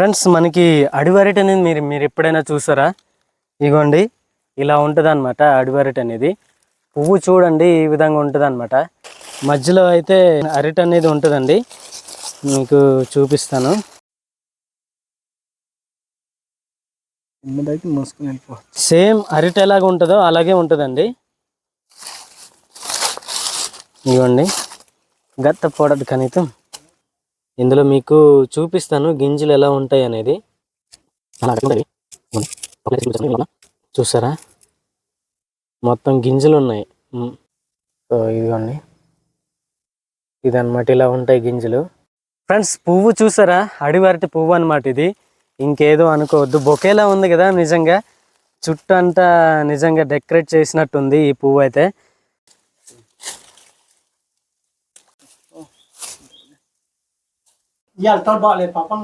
Friends మనకి అడివరిట్ అనేది మీరు మీరు ఎప్పుడైనా చూసారా? ఇగోండి ఇలా ఉంటుంది అనమాట అడివరిట్ అనేది. పువ్వు చూడండి ఈ విధంగా ఉంటుంది అనమాట మధ్యలో అయితే అరిట్ అనేది ఉంటుందండి. మీకు చూపిస్తాను. సేమ్ అరిట్ ఎలాగ ఉంటుందో అలాగే ఉంటుందండి. ఇవ్వండి గత్త పొడదు కనీతం ఇందులో మీకు చూపిస్తాను గింజలు ఎలా ఉంటాయి అనేది. చూసారా మొత్తం గింజలు ఉన్నాయి. సో ఇదిగోండి. ఇదన్నమాట ఇలా ఉంటాయి గింజలు. ఫ్రెండ్స్ పువ్వు చూసారా? అడివారటి పువ్వు అన్నమాట ఇది. ఇంకేదో అనుకోవద్దు. బొకేలా ఉంది కదా నిజంగా. చుట్టూ అంతా నిజంగా డెకరేట్ చేసినట్టుంది ఈ పువ్వు అయితే ఇవాళ బాగాలేదు పాపం